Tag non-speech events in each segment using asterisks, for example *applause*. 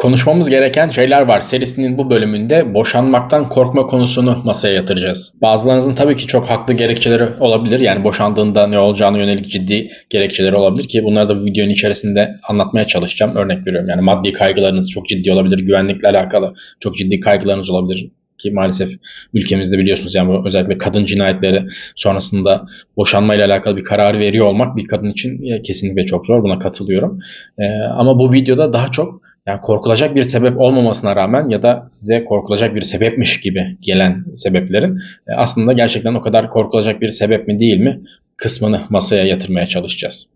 Konuşmamız gereken şeyler var. Serisinin bu bölümünde boşanmaktan korkma konusunu masaya yatıracağız. Bazılarınızın tabii ki çok haklı gerekçeleri olabilir. Yani boşandığında ne olacağına yönelik ciddi gerekçeleri olabilir ki bunları da bu videonun içerisinde anlatmaya çalışacağım. Örnek veriyorum. Yani maddi kaygılarınız çok ciddi olabilir. Güvenlikle alakalı çok ciddi kaygılarınız olabilir ki maalesef ülkemizde biliyorsunuz yani bu özellikle kadın cinayetleri sonrasında boşanmayla alakalı bir karar veriyor olmak bir kadın için kesinlikle çok zor. Buna katılıyorum. Ee, ama bu videoda daha çok yani korkulacak bir sebep olmamasına rağmen ya da size korkulacak bir sebepmiş gibi gelen sebeplerin e, aslında gerçekten o kadar korkulacak bir sebep mi değil mi kısmını masaya yatırmaya çalışacağız.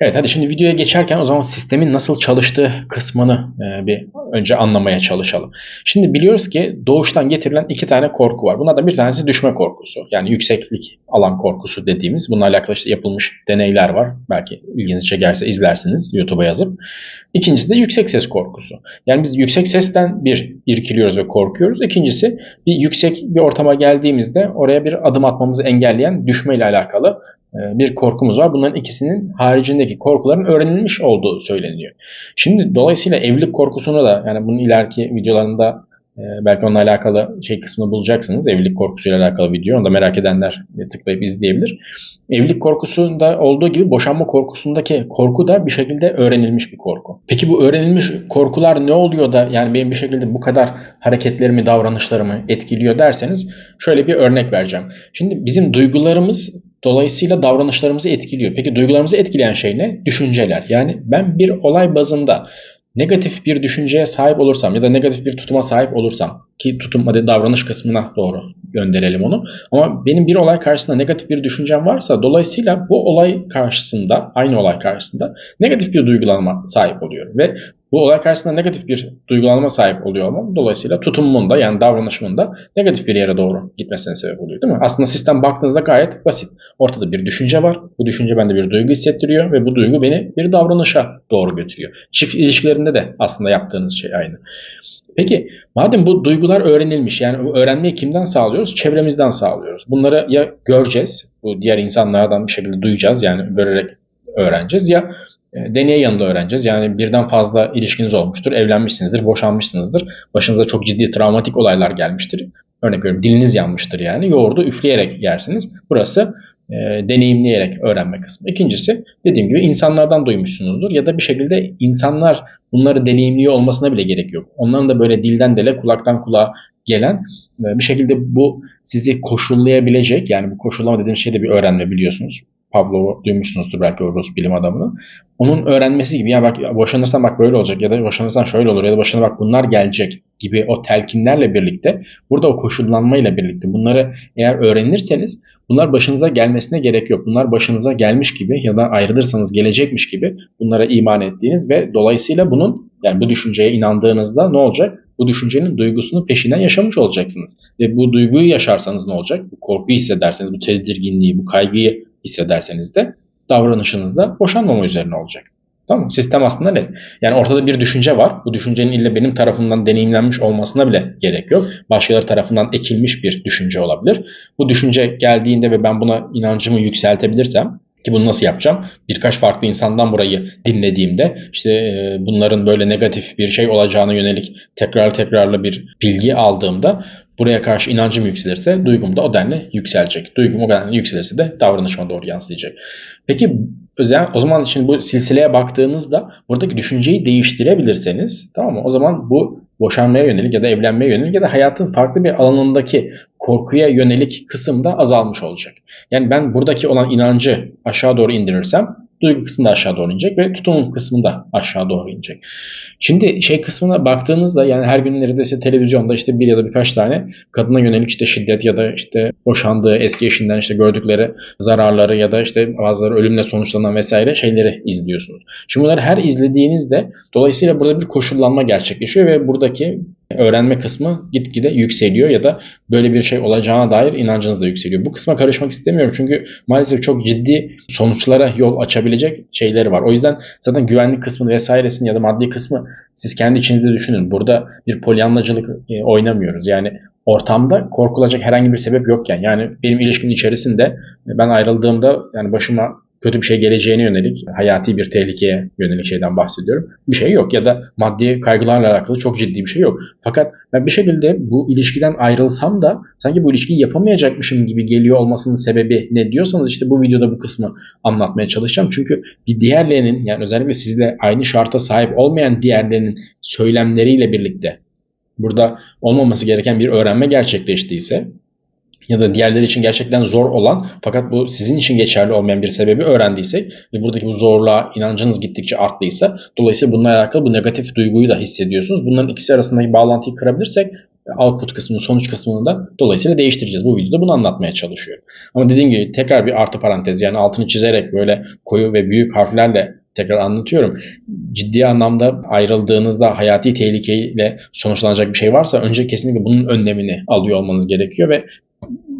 Evet hadi şimdi videoya geçerken o zaman sistemin nasıl çalıştığı kısmını e, bir önce anlamaya çalışalım. Şimdi biliyoruz ki doğuştan getirilen iki tane korku var. Bunlardan bir tanesi düşme korkusu. Yani yükseklik alan korkusu dediğimiz. Bununla alakalı işte yapılmış deneyler var. Belki ilginizi çekerse izlersiniz YouTube'a yazıp. İkincisi de yüksek ses korkusu. Yani biz yüksek sesten bir irkiliyoruz ve korkuyoruz. İkincisi bir yüksek bir ortama geldiğimizde oraya bir adım atmamızı engelleyen düşme ile alakalı bir korkumuz var. Bunların ikisinin haricindeki korkuların öğrenilmiş olduğu söyleniyor. Şimdi dolayısıyla evlilik korkusunu da yani bunun ileriki videolarında e, belki onunla alakalı şey kısmını bulacaksınız. Evlilik korkusuyla alakalı video. Onu da merak edenler tıklayıp izleyebilir. Evlilik korkusunda olduğu gibi boşanma korkusundaki korku da bir şekilde öğrenilmiş bir korku. Peki bu öğrenilmiş korkular ne oluyor da yani benim bir şekilde bu kadar hareketlerimi, davranışlarımı etkiliyor derseniz şöyle bir örnek vereceğim. Şimdi bizim duygularımız Dolayısıyla davranışlarımızı etkiliyor. Peki duygularımızı etkileyen şey ne? Düşünceler. Yani ben bir olay bazında negatif bir düşünceye sahip olursam ya da negatif bir tutuma sahip olursam ki tutum hadi davranış kısmına doğru gönderelim onu. Ama benim bir olay karşısında negatif bir düşüncem varsa dolayısıyla bu olay karşısında aynı olay karşısında negatif bir duygulanma sahip oluyorum ve bu olay karşısında negatif bir duygulanma sahip oluyor olmam dolayısıyla tutumumun da yani davranışımın da negatif bir yere doğru gitmesine sebep oluyor değil mi? Aslında sistem baktığınızda gayet basit. Ortada bir düşünce var. Bu düşünce bende bir duygu hissettiriyor ve bu duygu beni bir davranışa doğru götürüyor. Çift ilişkilerinde de aslında yaptığınız şey aynı. Peki madem bu duygular öğrenilmiş yani öğrenmeyi kimden sağlıyoruz? Çevremizden sağlıyoruz. Bunları ya göreceğiz, bu diğer insanlardan bir şekilde duyacağız yani görerek öğreneceğiz ya deney yanında öğreneceğiz. Yani birden fazla ilişkiniz olmuştur, evlenmişsinizdir, boşanmışsınızdır. Başınıza çok ciddi travmatik olaylar gelmiştir. Örnek veriyorum diliniz yanmıştır yani. Yoğurdu üfleyerek yersiniz. Burası e, deneyimleyerek öğrenme kısmı. İkincisi dediğim gibi insanlardan duymuşsunuzdur ya da bir şekilde insanlar bunları deneyimliyor olmasına bile gerek yok. Onların da böyle dilden dile kulaktan kulağa gelen e, bir şekilde bu sizi koşullayabilecek yani bu koşullama dediğim şey de bir öğrenme biliyorsunuz. Pavlov'u duymuşsunuzdur belki o Rus bilim adamını. Onun öğrenmesi gibi ya bak boşanırsan bak böyle olacak ya da boşanırsan şöyle olur ya da boşanır bak bunlar gelecek gibi o telkinlerle birlikte burada o koşullanmayla birlikte bunları eğer öğrenirseniz bunlar başınıza gelmesine gerek yok. Bunlar başınıza gelmiş gibi ya da ayrılırsanız gelecekmiş gibi bunlara iman ettiğiniz ve dolayısıyla bunun yani bu düşünceye inandığınızda ne olacak? Bu düşüncenin duygusunu peşinden yaşamış olacaksınız. Ve bu duyguyu yaşarsanız ne olacak? Bu korkuyu hissederseniz, bu tedirginliği, bu kaygıyı hissederseniz de davranışınızda boşanmama üzerine olacak. Tamam mı? Sistem aslında net. Yani ortada bir düşünce var. Bu düşüncenin ille benim tarafından deneyimlenmiş olmasına bile gerek yok. Başkaları tarafından ekilmiş bir düşünce olabilir. Bu düşünce geldiğinde ve ben buna inancımı yükseltebilirsem ki bunu nasıl yapacağım? Birkaç farklı insandan burayı dinlediğimde işte e, bunların böyle negatif bir şey olacağına yönelik tekrar tekrarlı bir bilgi aldığımda buraya karşı inancım yükselirse duygum da o denli yükselecek. Duygum o denli yükselirse de davranışıma doğru yansıyacak. Peki o zaman şimdi bu silsileye baktığınızda buradaki düşünceyi değiştirebilirseniz tamam mı? O zaman bu boşanmaya yönelik ya da evlenmeye yönelik ya da hayatın farklı bir alanındaki korkuya yönelik kısım da azalmış olacak. Yani ben buradaki olan inancı aşağı doğru indirirsem duygu kısmı da aşağı doğru inecek ve tutum kısmı da aşağı doğru inecek. Şimdi şey kısmına baktığınızda yani her gün neredeyse televizyonda işte bir ya da birkaç tane kadına yönelik işte şiddet ya da işte boşandığı eski eşinden işte gördükleri zararları ya da işte bazıları ölümle sonuçlanan vesaire şeyleri izliyorsunuz. Şimdi bunları her izlediğinizde dolayısıyla burada bir koşullanma gerçekleşiyor ve buradaki öğrenme kısmı gitgide yükseliyor ya da böyle bir şey olacağına dair inancınız da yükseliyor. Bu kısma karışmak istemiyorum çünkü maalesef çok ciddi sonuçlara yol açabilecek şeyleri var. O yüzden zaten güvenlik kısmını vesairesini ya da maddi kısmı siz kendi içinizde düşünün. Burada bir polyanlacılık e, oynamıyoruz. Yani ortamda korkulacak herhangi bir sebep yokken yani benim ilişkimin içerisinde ben ayrıldığımda yani başıma kötü bir şey geleceğine yönelik, hayati bir tehlikeye yönelik şeyden bahsediyorum. Bir şey yok ya da maddi kaygılarla alakalı çok ciddi bir şey yok. Fakat ben bir şekilde bu ilişkiden ayrılsam da sanki bu ilişkiyi yapamayacakmışım gibi geliyor olmasının sebebi ne diyorsanız işte bu videoda bu kısmı anlatmaya çalışacağım. Çünkü bir diğerlerinin yani özellikle sizle aynı şarta sahip olmayan diğerlerinin söylemleriyle birlikte burada olmaması gereken bir öğrenme gerçekleştiyse ya da diğerleri için gerçekten zor olan fakat bu sizin için geçerli olmayan bir sebebi öğrendiysek ve buradaki bu zorluğa inancınız gittikçe arttıysa dolayısıyla bununla alakalı bu negatif duyguyu da hissediyorsunuz. Bunların ikisi arasındaki bağlantıyı kırabilirsek output kısmını, sonuç kısmını da dolayısıyla değiştireceğiz. Bu videoda bunu anlatmaya çalışıyorum. Ama dediğim gibi tekrar bir artı parantez yani altını çizerek böyle koyu ve büyük harflerle tekrar anlatıyorum. Ciddi anlamda ayrıldığınızda hayati tehlikeyle sonuçlanacak bir şey varsa önce kesinlikle bunun önlemini alıyor olmanız gerekiyor ve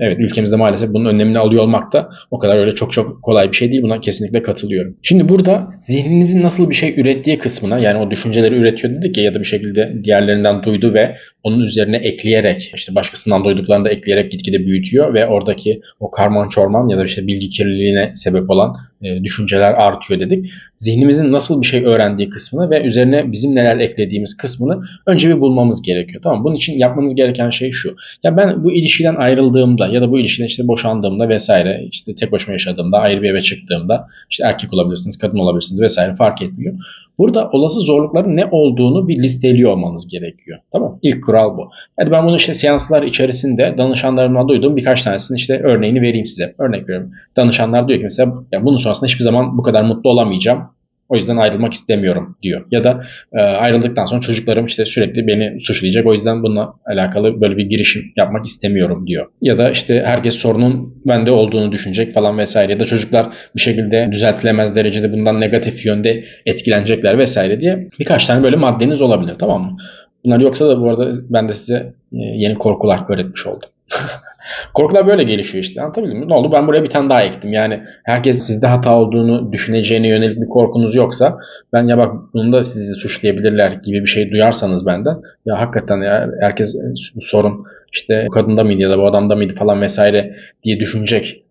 evet ülkemizde maalesef bunun önlemini alıyor olmak da o kadar öyle çok çok kolay bir şey değil. Buna kesinlikle katılıyorum. Şimdi burada zihninizin nasıl bir şey ürettiği kısmına yani o düşünceleri üretiyor dedik ya ya da bir şekilde diğerlerinden duydu ve onun üzerine ekleyerek işte başkasından duyduklarını da ekleyerek gitgide büyütüyor ve oradaki o karman çorman ya da işte bilgi kirliliğine sebep olan düşünceler artıyor dedik. Zihnimizin nasıl bir şey öğrendiği kısmını ve üzerine bizim neler eklediğimiz kısmını önce bir bulmamız gerekiyor. Tamam Bunun için yapmanız gereken şey şu. Ya ben bu ilişkiden ayrıldığımda ya da bu ilişkiden işte boşandığımda vesaire işte tek başıma yaşadığımda ayrı bir eve çıktığımda işte erkek olabilirsiniz, kadın olabilirsiniz vesaire fark etmiyor. Burada olası zorlukların ne olduğunu bir listeliyor olmanız gerekiyor. Tamam İlk kural bu. Yani ben bunu işte seanslar içerisinde danışanlarımla duyduğum birkaç tanesinin işte örneğini vereyim size. Örnek veriyorum. Danışanlar diyor ki mesela ya bunun sonrasında hiçbir zaman bu kadar mutlu olamayacağım. O yüzden ayrılmak istemiyorum diyor. Ya da e, ayrıldıktan sonra çocuklarım işte sürekli beni suçlayacak. O yüzden bununla alakalı böyle bir girişim yapmak istemiyorum diyor. Ya da işte herkes sorunun bende olduğunu düşünecek falan vesaire. Ya da çocuklar bir şekilde düzeltilemez derecede bundan negatif yönde etkilenecekler vesaire diye birkaç tane böyle maddeniz olabilir tamam mı? Bunlar yoksa da bu arada ben de size e, yeni korkular öğretmiş oldum. *laughs* Korkular böyle gelişiyor işte. Anlatabildim mi? Ne oldu? Ben buraya bir tane daha ektim. Yani herkes sizde hata olduğunu düşüneceğine yönelik bir korkunuz yoksa ben ya bak bunu da sizi suçlayabilirler gibi bir şey duyarsanız benden ya hakikaten ya herkes sorun işte bu kadında mıydı ya da bu adamda mıydı falan vesaire diye düşünecek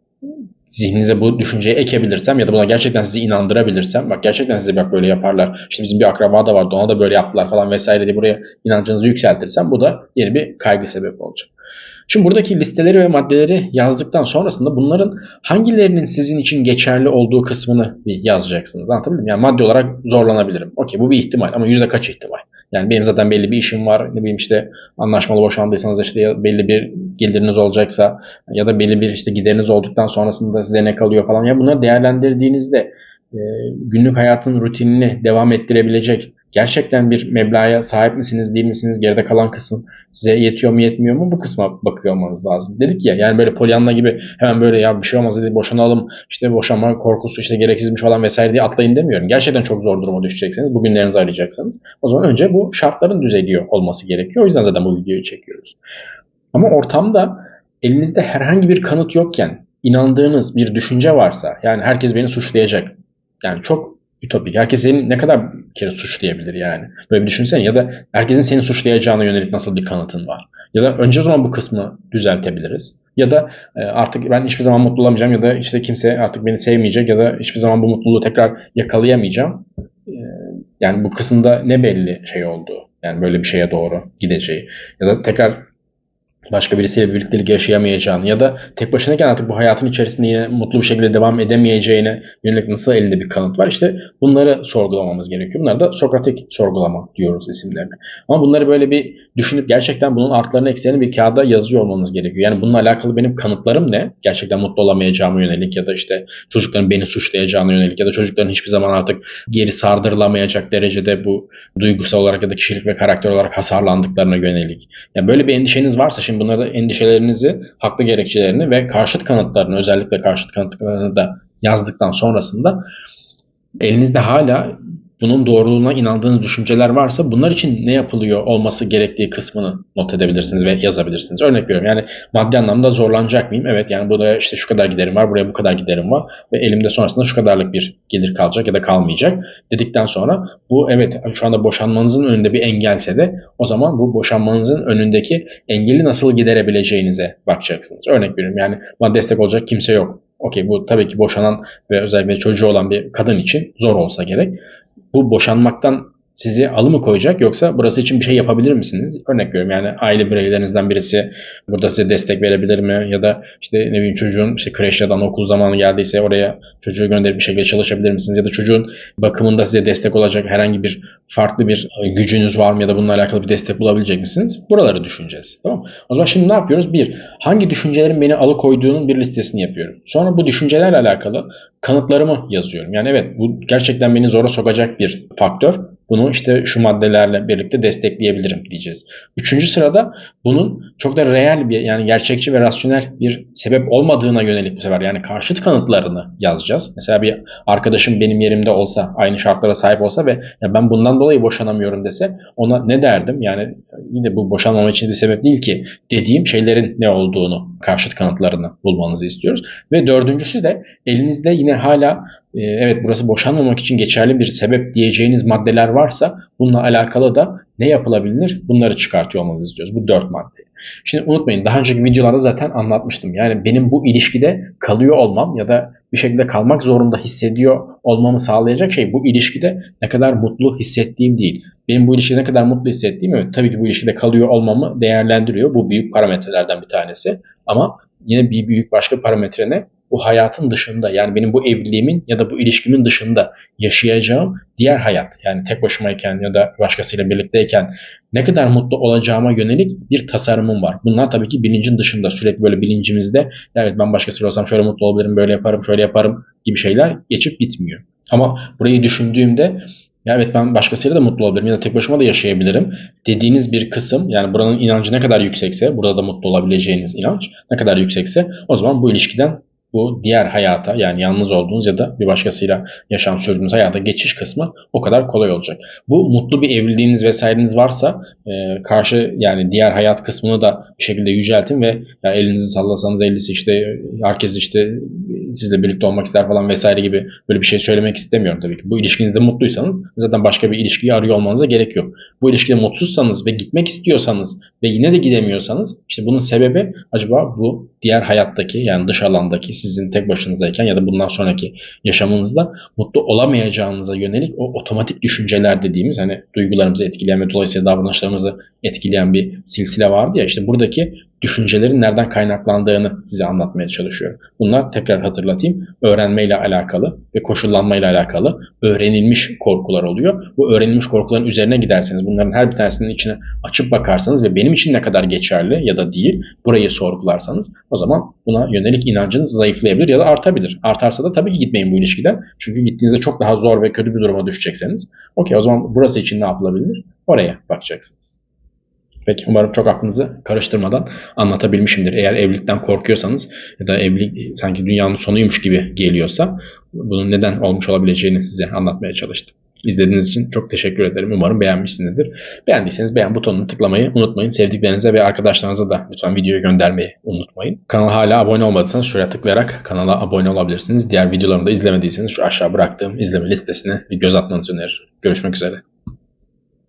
zihninize bu düşünceyi ekebilirsem ya da buna gerçekten sizi inandırabilirsem bak gerçekten size bak böyle yaparlar. İşte bizim bir akraba da vardı ona da böyle yaptılar falan vesaire diye buraya inancınızı yükseltirsem bu da yeni bir kaygı sebebi olacak. Şimdi buradaki listeleri ve maddeleri yazdıktan sonrasında bunların hangilerinin sizin için geçerli olduğu kısmını bir yazacaksınız. Anlatabildim mi? Yani maddi olarak zorlanabilirim. Okey bu bir ihtimal ama yüzde kaç ihtimal? Yani benim zaten belli bir işim var. Ne bileyim işte anlaşmalı boşandıysanız işte belli bir geliriniz olacaksa ya da belli bir işte gideriniz olduktan sonrasında size ne kalıyor falan. Ya bunları değerlendirdiğinizde günlük hayatın rutinini devam ettirebilecek gerçekten bir meblağa sahip misiniz değil misiniz geride kalan kısım size yetiyor mu yetmiyor mu bu kısma bakıyor olmanız lazım. Dedik ya yani böyle polyanla gibi hemen böyle ya bir şey olmaz dedi boşanalım işte boşanma korkusu işte gereksizmiş falan vesaire diye atlayın demiyorum. Gerçekten çok zor duruma düşecekseniz bugünlerinizi arayacaksanız o zaman önce bu şartların düzeliyor olması gerekiyor. O yüzden zaten bu videoyu çekiyoruz. Ama ortamda elinizde herhangi bir kanıt yokken inandığınız bir düşünce varsa yani herkes beni suçlayacak. Yani çok ütopik. Herkes seni ne kadar kere suçlayabilir yani. Böyle bir düşünsene ya da herkesin seni suçlayacağına yönelik nasıl bir kanıtın var. Ya da önce zaman bu kısmı düzeltebiliriz. Ya da e, artık ben hiçbir zaman mutlu olamayacağım ya da işte kimse artık beni sevmeyecek ya da hiçbir zaman bu mutluluğu tekrar yakalayamayacağım. E, yani bu kısımda ne belli şey oldu. Yani böyle bir şeye doğru gideceği. Ya da tekrar başka birisiyle birliktelik yaşayamayacağını ya da tek başınayken artık bu hayatın içerisinde yine mutlu bir şekilde devam edemeyeceğine yönelik nasıl elinde bir kanıt var. İşte bunları sorgulamamız gerekiyor. Bunlar da Sokratik sorgulama diyoruz isimlerine. Ama bunları böyle bir düşünüp gerçekten bunun artlarını eksilerini bir kağıda yazıyor olmanız gerekiyor. Yani bununla alakalı benim kanıtlarım ne? Gerçekten mutlu olamayacağıma yönelik ya da işte çocukların beni suçlayacağına yönelik ya da çocukların hiçbir zaman artık geri sardırılamayacak derecede bu duygusal olarak ya da kişilik ve karakter olarak hasarlandıklarına yönelik. Yani böyle bir endişeniz varsa şimdi bunları da endişelerinizi, haklı gerekçelerini ve karşıt kanıtlarını özellikle karşıt kanıtlarını da yazdıktan sonrasında elinizde hala bunun doğruluğuna inandığınız düşünceler varsa bunlar için ne yapılıyor olması gerektiği kısmını not edebilirsiniz ve yazabilirsiniz. Örnek veriyorum yani maddi anlamda zorlanacak mıyım? Evet yani buraya işte şu kadar giderim var, buraya bu kadar giderim var ve elimde sonrasında şu kadarlık bir gelir kalacak ya da kalmayacak dedikten sonra bu evet şu anda boşanmanızın önünde bir engelse de o zaman bu boşanmanızın önündeki engeli nasıl giderebileceğinize bakacaksınız. Örnek veriyorum yani bana destek olacak kimse yok Okey bu tabii ki boşanan ve özellikle çocuğu olan bir kadın için zor olsa gerek. Bu boşanmaktan sizi alı mı koyacak yoksa burası için bir şey yapabilir misiniz? Örnek veriyorum yani aile bireylerinizden birisi burada size destek verebilir mi? Ya da işte ne bileyim çocuğun işte kreş ya da okul zamanı geldiyse oraya çocuğu gönderip bir şekilde çalışabilir misiniz? Ya da çocuğun bakımında size destek olacak herhangi bir farklı bir gücünüz var mı ya da bununla alakalı bir destek bulabilecek misiniz? Buraları düşüneceğiz. Tamam O zaman şimdi ne yapıyoruz? Bir, hangi düşüncelerin beni alıkoyduğunun bir listesini yapıyorum. Sonra bu düşüncelerle alakalı kanıtlarımı yazıyorum. Yani evet bu gerçekten beni zora sokacak bir faktör. Bunu işte şu maddelerle birlikte destekleyebilirim diyeceğiz. Üçüncü sırada bunun çok da reel bir yani gerçekçi ve rasyonel bir sebep olmadığına yönelik bu sefer yani karşıt kanıtlarını yazacağız. Mesela bir arkadaşım benim yerimde olsa aynı şartlara sahip olsa ve ya ben bundan dolayı boşanamıyorum dese ona ne derdim? Yani yine bu boşanmama için bir sebep değil ki dediğim şeylerin ne olduğunu karşıt kanıtlarını bulmanızı istiyoruz. Ve dördüncüsü de elinizde yine hala evet burası boşanmamak için geçerli bir sebep diyeceğiniz maddeler varsa bununla alakalı da ne yapılabilir bunları çıkartıyor olmanızı istiyoruz. Bu dört madde. Şimdi unutmayın daha önceki videolarda zaten anlatmıştım. Yani benim bu ilişkide kalıyor olmam ya da bir şekilde kalmak zorunda hissediyor olmamı sağlayacak şey bu ilişkide ne kadar mutlu hissettiğim değil. Benim bu ilişkide ne kadar mutlu hissettiğim evet tabii ki bu ilişkide kalıyor olmamı değerlendiriyor. Bu büyük parametrelerden bir tanesi. Ama yine bir büyük başka parametre ne? Bu hayatın dışında yani benim bu evliliğimin ya da bu ilişkimin dışında yaşayacağım diğer hayat yani tek başımayken ya da başkasıyla birlikteyken ne kadar mutlu olacağıma yönelik bir tasarımım var. Bunlar tabii ki bilincin dışında sürekli böyle bilincimizde evet ben başkasıyla olsam şöyle mutlu olabilirim, böyle yaparım, şöyle yaparım gibi şeyler geçip gitmiyor. Ama burayı düşündüğümde ya evet ben başkasıyla da mutlu olabilirim ya da tek başıma da yaşayabilirim dediğiniz bir kısım yani buranın inancı ne kadar yüksekse burada da mutlu olabileceğiniz inanç ne kadar yüksekse o zaman bu ilişkiden bu diğer hayata yani yalnız olduğunuz ya da bir başkasıyla yaşam sürdüğünüz hayata geçiş kısmı o kadar kolay olacak. Bu mutlu bir evliliğiniz vesaireniz varsa e, karşı yani diğer hayat kısmını da bir şekilde yüceltin ve ya elinizi sallasanız ellisi işte herkes işte sizle birlikte olmak ister falan vesaire gibi böyle bir şey söylemek istemiyorum tabii ki. Bu ilişkinizde mutluysanız zaten başka bir ilişkiyi arıyor olmanıza gerek yok. Bu ilişkide mutsuzsanız ve gitmek istiyorsanız ve yine de gidemiyorsanız işte bunun sebebi acaba bu diğer hayattaki yani dış alandaki sizin tek başınızayken ya da bundan sonraki yaşamınızda mutlu olamayacağınıza yönelik o otomatik düşünceler dediğimiz hani duygularımızı etkileyen ve dolayısıyla davranışlarımızı etkileyen bir silsile vardı ya. İşte buradaki düşüncelerin nereden kaynaklandığını size anlatmaya çalışıyorum. Bunlar tekrar hatırlatayım. Öğrenmeyle alakalı ve koşullanmayla alakalı öğrenilmiş korkular oluyor. Bu öğrenilmiş korkuların üzerine giderseniz bunların her bir tanesinin içine açıp bakarsanız ve benim için ne kadar geçerli ya da değil burayı sorgularsanız o zaman buna yönelik inancınız zayıflayabilir ya da artabilir. Artarsa da tabii ki gitmeyin bu ilişkiden. Çünkü gittiğinizde çok daha zor ve kötü bir duruma düşecekseniz. Okey o zaman burası için ne yapılabilir? Oraya bakacaksınız. Peki umarım çok aklınızı karıştırmadan anlatabilmişimdir. Eğer evlilikten korkuyorsanız ya da evlilik sanki dünyanın sonuymuş gibi geliyorsa bunun neden olmuş olabileceğini size anlatmaya çalıştım. İzlediğiniz için çok teşekkür ederim. Umarım beğenmişsinizdir. Beğendiyseniz beğen butonunu tıklamayı unutmayın. Sevdiklerinize ve arkadaşlarınıza da lütfen videoyu göndermeyi unutmayın. Kanala hala abone olmadıysanız şuraya tıklayarak kanala abone olabilirsiniz. Diğer videolarımı da izlemediyseniz şu aşağı bıraktığım izleme listesine bir göz atmanızı öneririm. Görüşmek üzere.